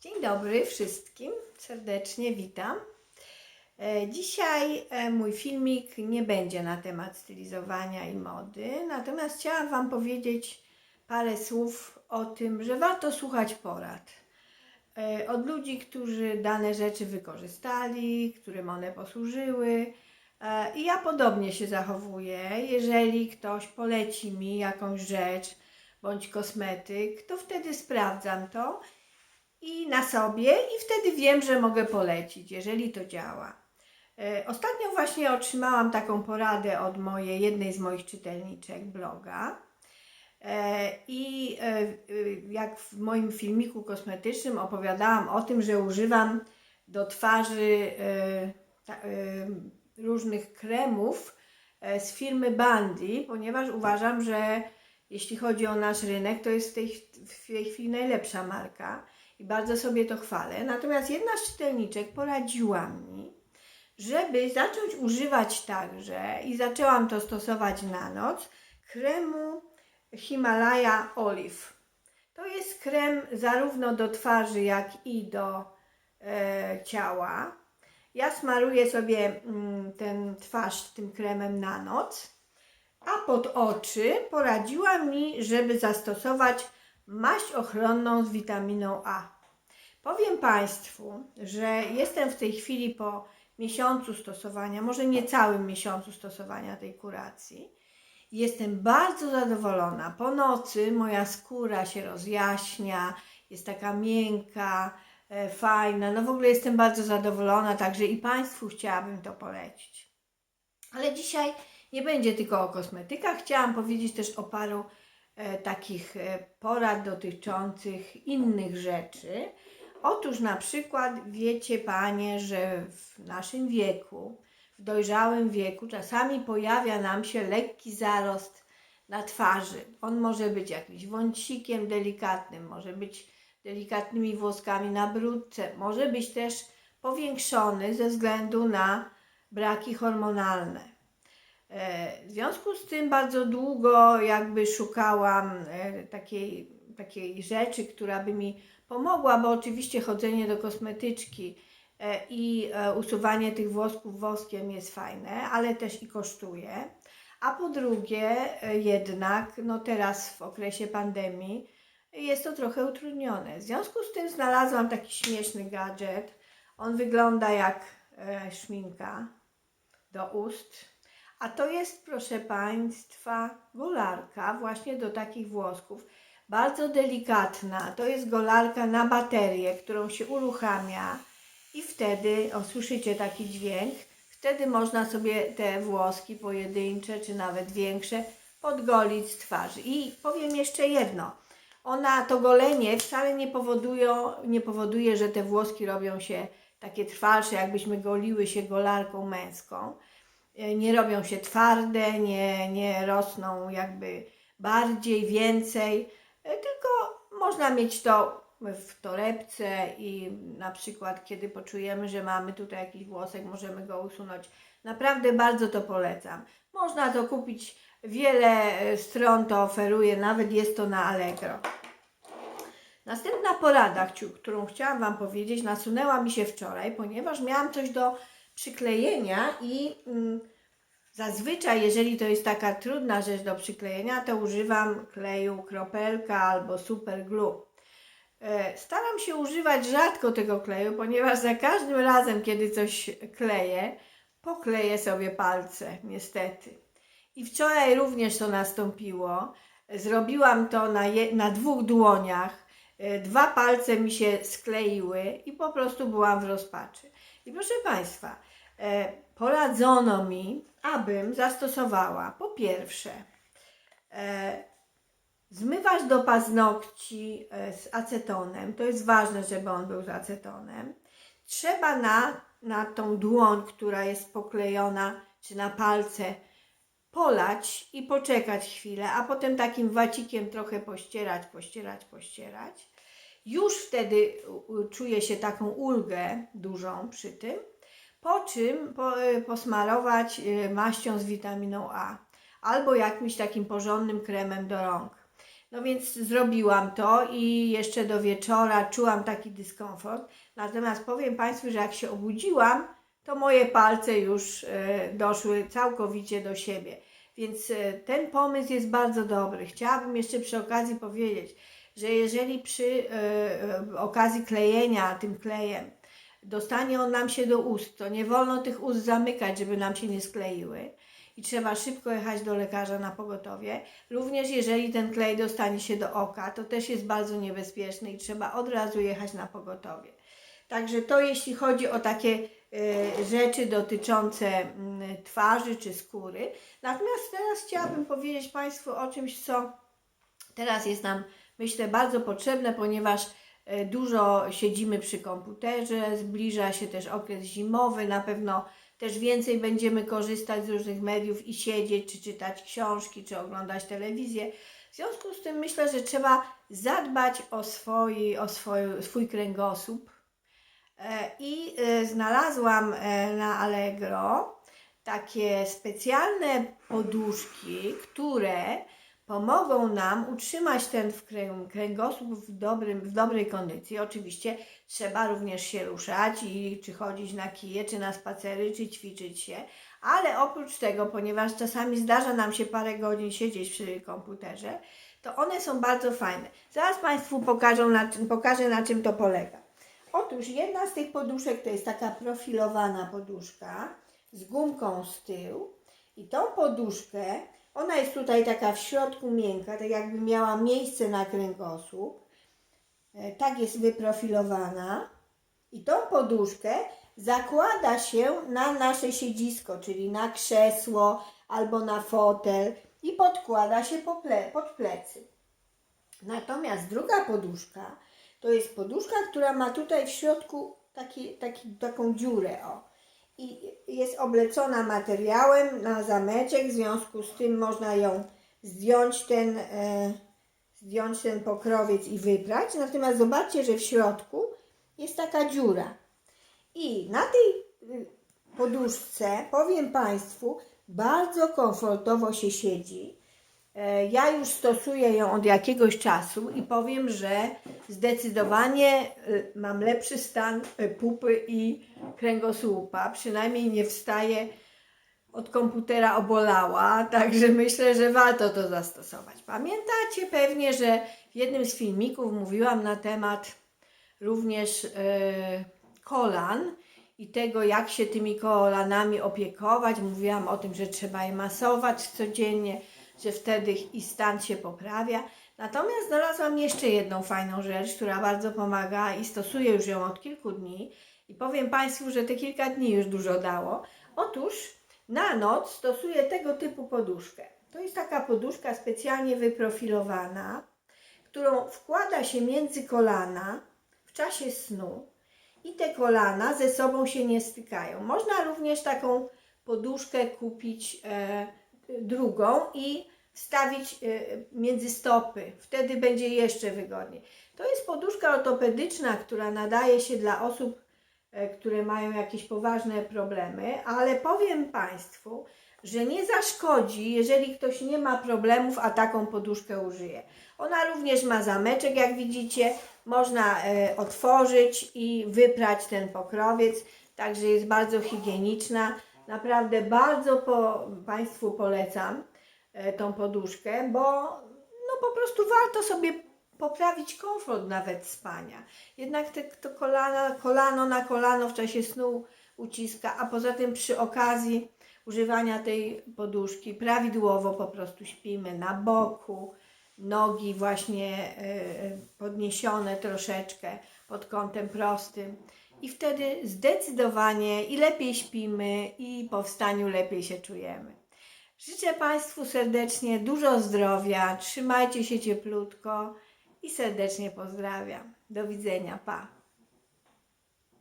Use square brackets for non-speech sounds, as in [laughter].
Dzień dobry wszystkim, serdecznie witam. E, Dzisiaj e, mój filmik nie będzie na temat stylizowania i mody, natomiast chciałam Wam powiedzieć parę słów o tym, że warto słuchać porad e, od ludzi, którzy dane rzeczy wykorzystali, którym one posłużyły. I ja podobnie się zachowuję. Jeżeli ktoś poleci mi jakąś rzecz bądź kosmetyk, to wtedy sprawdzam to i na sobie i wtedy wiem, że mogę polecić, jeżeli to działa. E, Ostatnio właśnie otrzymałam taką poradę od mojej, jednej z moich czytelniczek bloga. E, I e, jak w moim filmiku kosmetycznym opowiadałam o tym, że używam do twarzy różnych kremów z firmy Bandy, ponieważ uważam, że jeśli chodzi o nasz rynek, to jest w tej, w tej chwili najlepsza marka i bardzo sobie to chwalę. Natomiast jedna z czytelniczek poradziła mi, żeby zacząć używać także i zaczęłam to stosować na noc kremu Himalaya Olive. To jest krem zarówno do twarzy, jak i do e, ciała. Ja smaruję sobie mm, ten twarz tym kremem na noc, a pod oczy poradziła mi, żeby zastosować maść ochronną z witaminą A. Powiem Państwu, że jestem w tej chwili po miesiącu stosowania, może nie całym miesiącu stosowania tej kuracji. Jestem bardzo zadowolona. Po nocy moja skóra się rozjaśnia, jest taka miękka, e, fajna. No w ogóle jestem bardzo zadowolona, także i Państwu chciałabym to polecić. Ale dzisiaj nie będzie tylko o kosmetykach. Chciałam powiedzieć też o paru takich e, porad dotyczących innych rzeczy. Otóż na przykład wiecie Panie, że w naszym wieku, w dojrzałym wieku, czasami pojawia nam się lekki zarost na twarzy. On może być jakimś wąsikiem delikatnym, może być delikatnymi włoskami na brudce, może być też powiększony ze względu na braki hormonalne. E, W związku z tym bardzo długo jakby szukałam e, takiej, takiej rzeczy, która by mi pomogła, bo oczywiście chodzenie do kosmetyczki e, i usuwanie tych włosków woskiem jest fajne, ale też i kosztuje. A po drugie, jednak, no teraz w okresie pandemii jest to trochę utrudnione. W związku z tym znalazłam taki śmieszny gadżet. On wygląda jak szminka do ust. A to jest, proszę Państwa, golarka właśnie do takich włosków. Bardzo delikatna. To jest golarka na baterię, którą się uruchamia i wtedy, o słyszycie taki dźwięk, wtedy można sobie te włoski pojedyncze, czy nawet większe, podgolić z twarzy. I powiem jeszcze jedno. Ona, to golenie wcale nie, powodują, nie powoduje, że te włoski robią się takie trwalsze, jakbyśmy goliły się golarką męską nie robią się twarde, nie, nie rosną jakby bardziej, więcej, e, tylko można mieć to w torebce i na przykład kiedy poczujemy, że mamy tutaj jakiś włosek, możemy go usunąć. Naprawdę bardzo to polecam. Można to kupić, wiele e, stron to oferuje, nawet jest to na Allegro. Następna porada, którą chciałam Wam powiedzieć, nasunęła mi się wczoraj, ponieważ miałam coś do przyklejenia i mm, zazwyczaj, jeżeli to jest taka trudna rzecz do przyklejenia, to używam kleju kropelka albo super glue. E, Staram się używać rzadko tego kleju, ponieważ za każdym razem, kiedy coś kleję, pokleję sobie palce, niestety. I wczoraj również to nastąpiło. Zrobiłam to na, je, na dwóch dłoniach. E, Dwa palce mi się skleiły i po prostu byłam w rozpaczy. I proszę Państwa, poradzono mi, abym zastosowała po pierwsze e, zmywacz do paznokci e, z acetonem. To jest ważne, żeby on był z acetonem. Trzeba na, na tą dłoń, która jest poklejona, czy na palce, polać i poczekać chwilę, a potem takim wacikiem trochę pościerać, pościerać, pościerać. Już wtedy czuję się taką ulgę dużą przy tym. Po czym po, y, posmarować y, maścią z witaminą A albo jakimś takim porządnym kremem do rąk. No więc zrobiłam to i jeszcze do wieczora czułam taki dyskomfort. Natomiast powiem Państwu, że jak się obudziłam, to moje palce już e, doszły całkowicie do siebie. Więc ten pomysł jest bardzo dobry. Chciałabym jeszcze przy okazji powiedzieć, że jeżeli przy okazji klejenia tym klejem dostanie on nam się do ust, to nie wolno tych ust zamykać, żeby nam się nie skleiły i trzeba szybko jechać do lekarza na pogotowie. Również jeżeli ten klej dostanie się do oka, to też jest bardzo niebezpieczny i trzeba od razu jechać na pogotowie. Także to jeśli chodzi o takie e, rzeczy dotyczące mm, twarzy czy skóry. Natomiast teraz chciałabym powiedzieć Państwu o czymś, co teraz jest nam, myślę, bardzo potrzebne, ponieważ dużo siedzimy przy komputerze, zbliża się też okres zimowy, na pewno też więcej będziemy korzystać z różnych mediów i siedzieć, czy czytać książki, czy oglądać telewizję. W związku z tym myślę, że trzeba zadbać o, swój, o swój, swój kręgosłup. E, I e, znalazłam e, na Allegro takie specjalne poduszki, które pomogą nam utrzymać ten kręgosłup w, dobrym, w dobrej kondycji. Oczywiście trzeba również się ruszać i czy chodzić na kije, czy na spacery, czy ćwiczyć się, ale oprócz tego, ponieważ czasami zdarza nam się parę godzin siedzieć przy komputerze, to one są bardzo fajne. Zaraz Państwu pokażę na, czym- pokażę, na czym to polega. Otóż jedna z tych poduszek to jest taka profilowana poduszka z gumką z tyłu i tą poduszkę, ona jest tutaj taka w środku miękka, tak jakby miała miejsce na kręgosłup. E, Tak jest wyprofilowana. I tą poduszkę zakłada się na nasze siedzisko, czyli na krzesło albo na fotel i podkłada się pod plecy. Natomiast druga poduszka to jest poduszka, która ma tutaj w środku taki, taki, taką dziurę. O. I jest oblecona materiałem na zameczek, w związku z tym można ją zdjąć ten, e, zdjąć ten pokrowiec i wybrać. Natomiast zobaczcie, że w środku jest taka dziura. I na tej y, poduszce, powiem Państwu, bardzo komfortowo się siedzi. E, Ja już stosuję ją od jakiegoś czasu i powiem, że zdecydowanie y, mam lepszy stan y, pupy i kręgosłupa. Przynajmniej nie wstaję od komputera obolała, [laughs] także myślę, że warto to zastosować. Pamiętacie pewnie, że w jednym z filmików mówiłam na temat również e, kolan i tego, jak się tymi kolanami opiekować. Mówiłam o tym, że trzeba je masować codziennie, że wtedy ich stan się poprawia. Natomiast znalazłam jeszcze jedną fajną rzecz, która bardzo pomaga i stosuję już ją od kilku dni. I powiem Państwu, że te kilka dni już dużo dało. Otóż na noc stosuję tego typu poduszkę. To jest taka poduszka specjalnie wyprofilowana, którą wkłada się między kolana w czasie snu i te kolana ze sobą się nie stykają. Można również taką poduszkę kupić e, drugą i wstawić e, między stopy. Wtedy będzie jeszcze wygodniej. To jest poduszka ortopedyczna, która nadaje się dla osób, e, które mają jakieś poważne problemy, ale powiem Państwu, że nie zaszkodzi, jeżeli ktoś nie ma problemów, a taką poduszkę użyje. Ona również ma zameczek, jak widzicie, można e, otworzyć i wyprać ten pokrowiec, także jest bardzo higieniczna. Naprawdę bardzo po, Państwu polecam e, tą poduszkę, bo no po prostu warto sobie poprawić komfort nawet spania. Jednak te, to kolana, kolano na kolano w czasie snu uciska, a poza tym przy okazji używania tej poduszki prawidłowo po prostu śpimy na boku, nogi właśnie e, podniesione troszeczkę pod kątem prostym. I wtedy zdecydowanie i lepiej śpimy, i po wstaniu lepiej się czujemy. Życzę Państwu serdecznie dużo zdrowia, trzymajcie się cieplutko i serdecznie pozdrawiam. Do widzenia, pa!